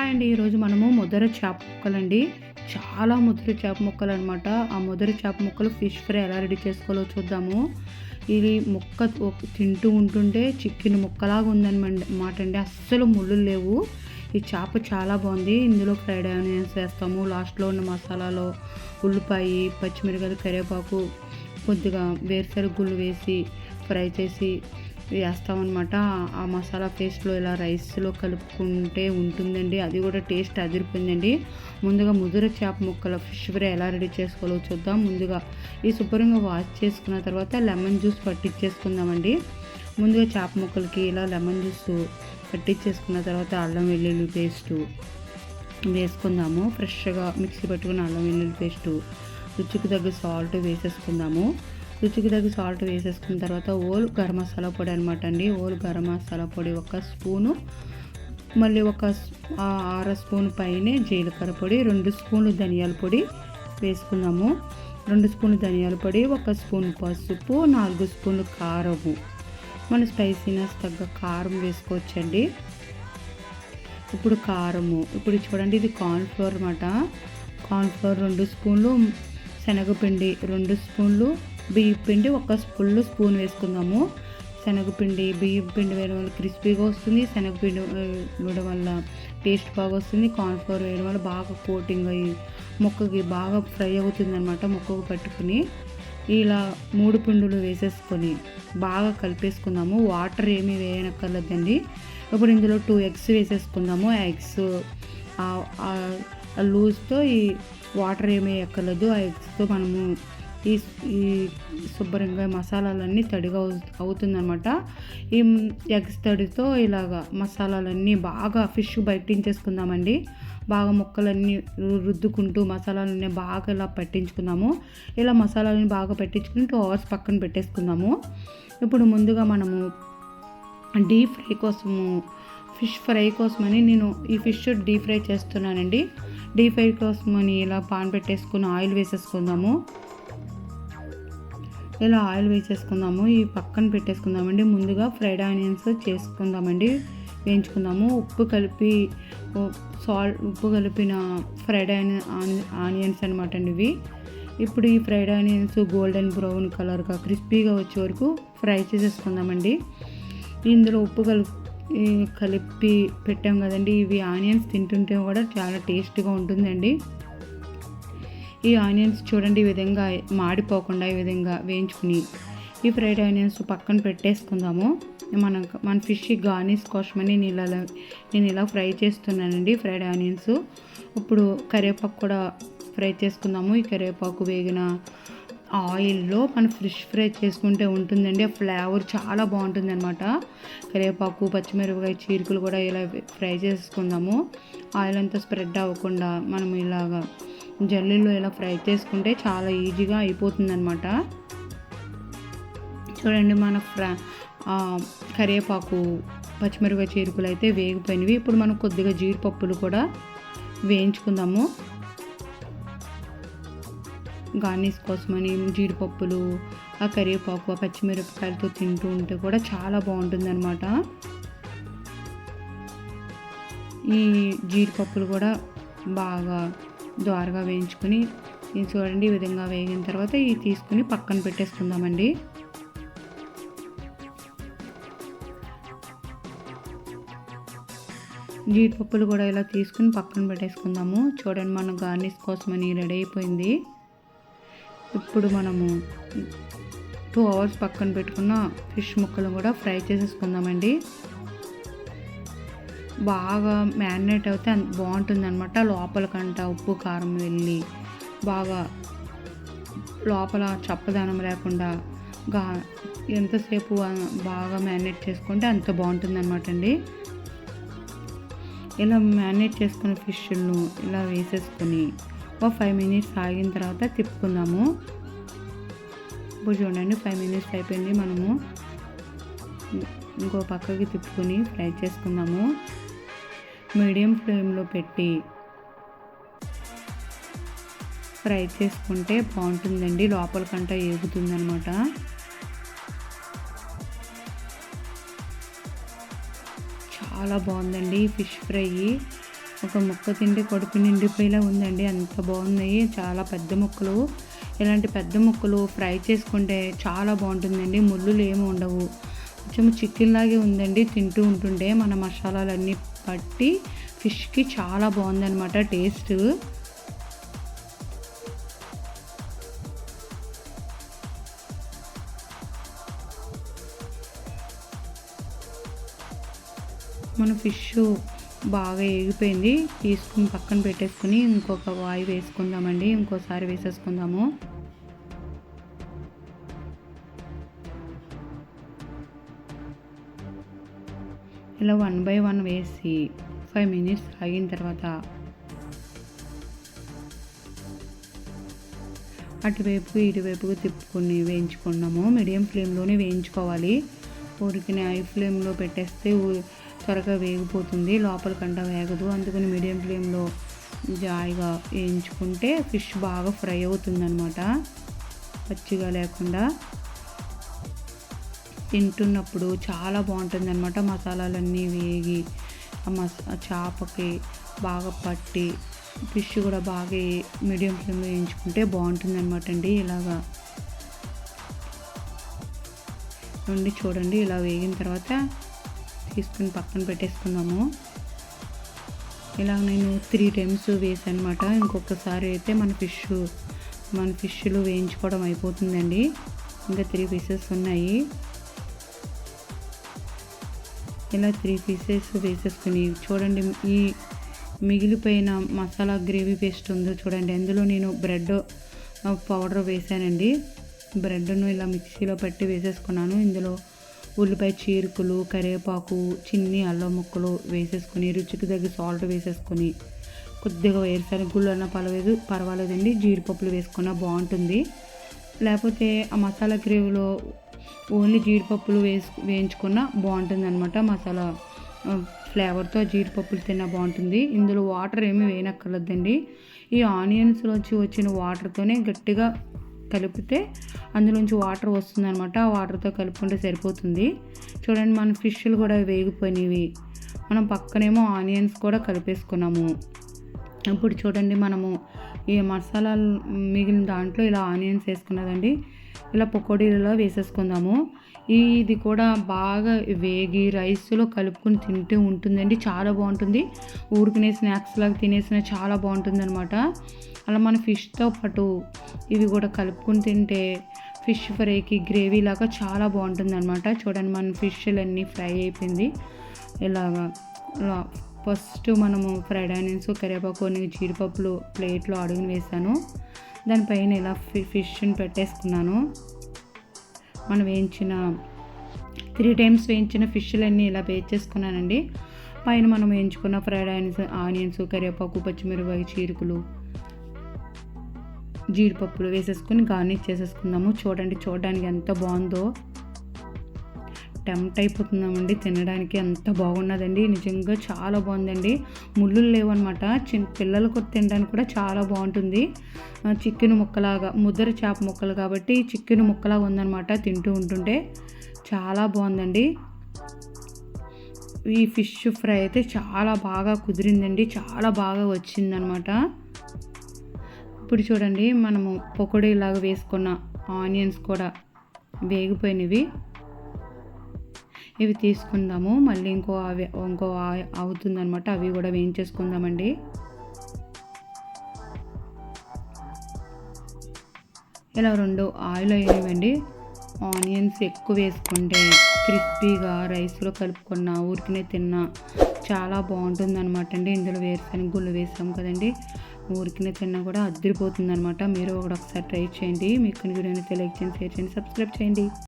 Hi అండి ఈరోజు మనము ముదర చేప ముక్కలండి. చాలా ముదర చేప ముక్కలు అనమాట ఆ ముదర చేప ముక్కలు ఫిష్ ఫ్రై ఎలా రెడీ చేసుకోవాలో చూద్దాము. ఇది ముక్క తింటూ ఉంటుంటే చికెన్ ముక్కలాగా ఉందన్నమాట అండి అస్సలు ముళ్ళు లేవు. ఈ చేప చాలా బాగుంది. ఇందులో ఫ్రైడ్ ఆనియన్స్ వేస్తాము. లాస్ట్లో ఉన్న మసాలాలో ఉల్లిపాయ పచ్చిమిరపకాయలు కరివేపాకు కొద్దిగా వేరుశనగ గుళ్ళు వేసి ఫ్రై చేసి వేస్తామన్నమాట ఆ మసాలా పేస్ట్లో ఇలా రైస్లో కలుపుకుంటే ఉంటుందండి. అది కూడా టేస్ట్ అదిరిపోయిందండి. ముందుగా ముదుర చేప ముక్కల ఫిష్ ఫ్రై ఎలా రెడీ చేసుకోవాలో చూద్దాం. ముందుగా ఈ శుభ్రంగా వాష్ చేసుకున్న తర్వాత లెమన్ జ్యూస్ పట్టించేసుకుందామండి. ముందుగా చేప ముక్కలకి ఇలా లెమన్ జ్యూస్ పట్టించేసుకున్న తర్వాత అల్లం వెల్లుల్లి పేస్టు వేసుకుందాము. ఫ్రెష్గా మిక్సీ పట్టుకున్న అల్లం వెల్లుల్లి పేస్టు రుచికి తగ్గ సాల్ట్ వేసేసుకుందాము. రుచికి తగ్గ సాల్ట్ వేసేసుకున్న తర్వాత ఓల్ గరం మసాలా పొడి అనమాట అండి. ఓల్ గరం మసాలా పొడి ఒక స్పూను మళ్ళీ ఒక స్- అర స్పూన్ పైనే జీలకర్ర పొడి రెండు స్పూన్లు ధనియాల పొడి వేసుకున్నాము. రెండు స్పూన్లు ధనియాల పొడి ఒక స్పూన్ పసుపు నాలుగు స్పూన్లు కారము. మన స్పైసీనెస్ తగ్గ కారం వేసుకోవచ్చండి. ఇప్పుడు కారము. ఇప్పుడు చూడండి ఇది కార్న్ఫ్లోర్ అనమాట కార్న్ఫ్లోర్ రెండు స్పూన్లు శనగపిండి రెండు స్పూన్లు బియ్యం పిండి ఒక ఫుల్ స్పూన్ వేసుకుందాము. శనగపిండి బియ్యం పిండి వేయడం వల్ల క్రిస్పీగా వస్తుంది. శనగపిండి వేయడం వల్ల టేస్ట్ బాగా వస్తుంది. కార్న్ఫ్లవర్ వేయడం వల్ల బాగా కోటింగ్ అయ్యి ముక్కకి బాగా ఫ్రై అవుతుంది అనమాట ముక్కకు పట్టుకుని. ఇలా మూడు పిండులు వేసేసుకొని బాగా కలిపేసుకుందాము. వాటర్ ఏమీ వేయనక్కర్లేదండి. ఇప్పుడు ఇందులో టూ ఎగ్స్ వేసేసుకుందాము. ఆ ఎగ్స్ ఆ లూజ్తో ఈ వాటర్ ఏమీ ఎక్కర్లేదు ఆ ఎగ్స్తో మనము ఈ ఈ శుభ్రంగా మసాలాలన్నీ తడిగా అవు- ఈ ఎగ్స్ తడితో ఇలాగా మసాలాలన్నీ బాగా ఫిష్ బయటించేసుకుందామండి బాగా ముక్కలన్నీ రుద్దుకుంటూ మసాలాలన్నీ బాగా ఇలా పట్టించుకుందాము. ఇలా మసాలాలని బాగా పట్టించుకుని టూ అవర్స్ పక్కన పెట్టేసుకుందాము. ఇప్పుడు ముందుగా మనము డీప్ ఫ్రై కోసము ఫిష్ ఫ్రై కోసమని నేను ఈ ఫిష్ డీప్ ఫ్రై చేస్తున్నానండి. డీప్ ఫ్రై కోసమని ఇలా పాన్ పెట్టేసుకుని ఆయిల్ వేసేసుకుందాము. ఇలా ఆయిల్ వేసేసుకుందాము ఈ పక్కన పెట్టేసుకుందామండి. ముందుగా ఫ్రైడ్ ఆనియన్స్ చేసుకుందామండి. వేయించుకుందాము. ఉప్పు కలిపి సాల్ట్ ఉప్పు కలిపిన ఫ్రైడ్ ఆనియన్స్ అనమాట అండి ఇవి. ఇప్పుడు ఈ ఫ్రైడ్ ఆనియన్స్ గోల్డెన్ బ్రౌన్ కలర్గా క్రిస్పీగా వచ్చే వరకు ఫ్రై చేసేసుకుందామండి. ఇందులో ఉప్పు కలిపి కలిపి పెట్టాం కదండి. ఇవి ఆనియన్స్ తింటుంటే కూడా చాలా టేస్ట్గా ఉంటుందండి. ఈ ఆనియన్స్ చూడండి ఈ విధంగా మాడిపోకుండా ఈ విధంగా వేయించుకుని ఈ ఫ్రైడ్ ఆనియన్స్ పక్కన పెట్టేసుకుందాము. మనం మన ఫిష్ గార్నిష్ కోసమని నేను ఇలా నేను ఇలా ఫ్రై చేస్తున్నానండి ఫ్రైడ్ ఆనియన్స్. ఇప్పుడు కరివేపాకు కూడా ఫ్రై చేసుకుందాము. ఈ కరివేపాకు వేగిన ఆయిల్లో మనం ఫ్రిష్ ఫ్రై చేసుకుంటే ఉంటుందండి. ఆ ఫ్లేవర్ చాలా బాగుంటుంది అనమాట కరివేపాకు పచ్చిమిరపకాయ చీరుకులు కూడా ఇలా ఫ్రై చేసుకుందాము. ఆయిల్ అంతా స్ప్రెడ్ అవ్వకుండా మనం ఇలాగా జల్లీలో ఇలా ఫ్రై చేసుకుంటే చాలా ఈజీగా అయిపోతుంది అనమాట చూడండి మన ఫ్రా కరివేపాకు పచ్చిమిరపకాయ చీరుకులు అయితే వేగిపోయినవి. ఇప్పుడు మనం కొద్దిగా జీడిపప్పులు కూడా వేయించుకుందాము. గార్నిష్ కోసమని జీడిపప్పులు ఆ కరివేపాకు ఆ పచ్చిమిరపకాయలతో తింటూ ఉంటే కూడా చాలా బాగుంటుంది ఈ జీడిపప్పులు కూడా బాగా ద్వారగా వేయించుకొని ఇది చూడండి ఈ విధంగా వేగిన తర్వాత ఇవి తీసుకుని పక్కన పెట్టేసుకుందామండి. జీడిపప్పులు కూడా ఇలా తీసుకుని పక్కన పెట్టేసుకుందాము. చూడండి మన గార్నిష్ కోసమని రెడీ అయిపోయింది. ఇప్పుడు మనము టూ అవర్స్ పక్కన పెట్టుకున్న ఫిష్ ముక్కలు కూడా ఫ్రై చేసేసుకుందామండి. బాగా మ్యారినేట్ అయితే బాగుంటుంది అనమాట లోపలకంట ఉప్పు కారం వెళ్ళి బాగా లోపల చప్పదనం లేకుండా గా ఎంతసేపు బాగా మ్యారినేట్ చేసుకుంటే అంత బాగుంటుంది అనమాట అండి ఇలా మ్యారినేట్ చేసుకున్న ఫిష్ను ఇలా వేసేసుకొని ఒక ఫైవ్ మినిట్స్ ఆగిన తర్వాత తిప్పుకుందాము. ఇప్పుడు చూడండి ఫైవ్ మినిట్స్ అయిపోయింది. మనము ఇంకో పక్కకి తిప్పుకొని ఫ్రై చేసుకుందాము. మీడియం ఫ్లేమ్లో పెట్టి ఫ్రై చేసుకుంటే బాగుంటుందండి. లోపల కంట ఏగుతుందనమాట చాలా బాగుందండి ఫిష్ ఫ్రై ఒక ముక్క తింటే కడుపు నిండిపోయేలా ఉందండి. అంత బాగున్నాయి. చాలా పెద్ద ముక్కలు. ఇలాంటి పెద్ద ముక్కలు ఫ్రై చేసుకుంటే చాలా బాగుంటుందండి. ముళ్ళులు ఏమి ఉండవు. కొంచెం చికెన్ లాగే ఉందండి. తింటూ ఉంటుండే మన మసాలాలన్నీ పట్టి ఫిష్కి చాలా బాగుందన్నమాట టేస్ట్. మన ఫిష్ బాగా ఏగిపోయింది. తీసుకుని పక్కన పెట్టేసుకుని ఇంకొక వాయి వేసుకుందామండి. ఇంకోసారి వేసేసుకుందాము. ఇలా వన్ బై వన్ వేసి ఫైవ్ మినిట్స్ ఆగిన తర్వాత అటువైపు ఇటువైపుకు తిప్పుకొని వేయించుకున్నాము. మీడియం ఫ్లేమ్లోనే వేయించుకోవాలి. ఊరికి హై ఫ్లేమ్లో పెట్టేస్తే త్వరగా వేగిపోతుంది లోపల కంట వేగదు. అందుకని మీడియం ఫ్లేమ్లో జాయిగా వేయించుకుంటే ఫిష్ బాగా ఫ్రై అవుతుంది అనమాట పచ్చిగా లేకుండా తింటున్నప్పుడు చాలా బాగుంటుంది అనమాట మసాలాలన్నీ వేగి ఆ మస చేపకి బాగా పట్టి ఫిష్ కూడా బాగా మీడియం ఫ్లేమ్లో వేయించుకుంటే బాగుంటుంది అనమాట అండి ఇలాగా. నుండి చూడండి ఇలా వేగిన తర్వాత తీసుకుని పక్కన పెట్టేసుకున్నాము. ఇలా నేను త్రీ టైమ్స్ వేసాను అనమాట ఇంకొకసారి అయితే మన ఫిష్ మన ఫిష్లు వేయించుకోవడం అయిపోతుందండి. ఇంకా త్రీ పీసెస్ ఉన్నాయి. ఇలా త్రీ పీసెస్ వేసేసుకుని చూడండి ఈ మిగిలిపోయిన మసాలా గ్రేవీ పేస్ట్ ఉందో చూడండి. అందులో నేను బ్రెడ్ పౌడర్ వేసానండి. బ్రెడ్ను ఇలా మిక్సీలో పెట్టి వేసేసుకున్నాను. ఇందులో ఉల్లిపాయ చీరుకులు కరివేపాకు చిన్ని అల్లం ముక్కలు వేసేసుకొని రుచికి తగ్గ సాల్ట్ వేసేసుకొని కొద్దిగా వేరుశనగ గుళ్ళు అన్న పర్వాలేదు పర్వాలేదండి. జీడిపప్పులు వేసుకున్నా బాగుంటుంది. లేకపోతే ఆ మసాలా గ్రేవీలో ఓన్లీ జీడిపప్పులు వేసు వేయించుకున్న బాగుంటుంది అనమాట మసాలా ఫ్లేవర్తో జీడిపప్పులు తిన్నా బాగుంటుంది. ఇందులో వాటర్ ఏమీ వేయనక్కర్లేదండి. ఈ ఆనియన్స్లోంచి వచ్చిన వాటర్తోనే గట్టిగా కలిపితే అందులోంచి వాటర్ వస్తుందనమాట ఆ వాటర్తో కలుపుకుంటే సరిపోతుంది. చూడండి మన ఫిష్లు కూడా వేగిపోయినవి. మనం పక్కనేమో ఆనియన్స్ కూడా కలిపేసుకున్నాము. ఇప్పుడు చూడండి మనము ఈ మసాలాలు మిగిలిన దాంట్లో ఇలా ఆనియన్స్ వేసుకున్నదండి. ఇలా పకోడీలలో వేసేసుకుందాము. ఇది కూడా బాగా వేగి రైస్లో కలుపుకొని తింటే ఉంటుందండి. చాలా బాగుంటుంది. ఊరుకునే స్నాక్స్ లాగా తినేసిన చాలా బాగుంటుంది అనమాట అలా మన ఫిష్తో పాటు ఇవి కూడా కలుపుకొని తింటే ఫిష్ ఫ్రైకి గ్రేవీ లాగా చాలా బాగుంటుంది అనమాట చూడండి మన ఫిష్లన్నీ ఫ్రై అయిపోయింది. ఇలాగా ఫస్ట్ మనము ఫ్రైడ్ ఆనియన్స్ కరివేపాకు జీడిపప్పులు ప్లేట్లో అడుగుని వేసాను. దానిపైన ఇలా ఫిష్ని పెట్టేసుకున్నాను. మనం వేయించిన త్రీ టైమ్స్ వేయించిన ఫిష్లన్నీ ఇలా వేయించేసుకున్నానండి. పైన మనం వేయించుకున్న ఫ్రైడ్ ఆనియన్స్ ఆనియన్స్ కరివేపాకు పచ్చిమిరపకాయ చీరుకులు జీడిపప్పులు వేసేసుకుని గార్నిష్ చేసేసుకుందాము. చూడండి చూడడానికి ఎంత బాగుందో. టెంప్ట్ అయిపోతున్నామండి తినడానికి ఎంత బాగున్నదండి. నిజంగా చాలా బాగుందండి. ముళ్ళు లేవన్నమాట. చిన్న పిల్లలకు తినడానికి కూడా చాలా బాగుంటుంది. చికెన్ ముక్కలాగా ముద్దర చేప ముక్కలు కాబట్టి చికెన్ ముక్కలాగా ఉందన్నమాట తింటూ ఉంటుంటే. చాలా బాగుందండి. ఈ ఫిష్ ఫ్రై అయితే చాలా బాగా కుదిరిందండి. చాలా బాగా వచ్చిందనమాట ఇప్పుడు చూడండి మనము పకోడీలాగా వేసుకున్న ఆనియన్స్ కూడా వేగిపోయినవి. ఇవి తీసుకుందాము. మళ్ళీ ఇంకో అవి ఇంకో అవుతుందనమాట అవి కూడా వేయించేసుకుందామండి. ఇలా రెండు ఆయిల్ అయినవండి. ఆనియన్స్ ఎక్కువ వేసుకుంటే క్రిస్పీగా రైస్లో కలుపుకున్న ఊరికినే తిన్నా చాలా బాగుంటుంది అనమాట అండి. ఇందులో వేరుశనగ గుళ్ళు వేసాం కదండి. ఊరికినే తిన్నా కూడా అదిరిపోతుంది అనమాట మీరు కూడా ఒకసారి ట్రై చేయండి. మీకు వీడియోని లైక్ చేయండి షేర్ చేయండి సబ్స్క్రైబ్ చేయండి.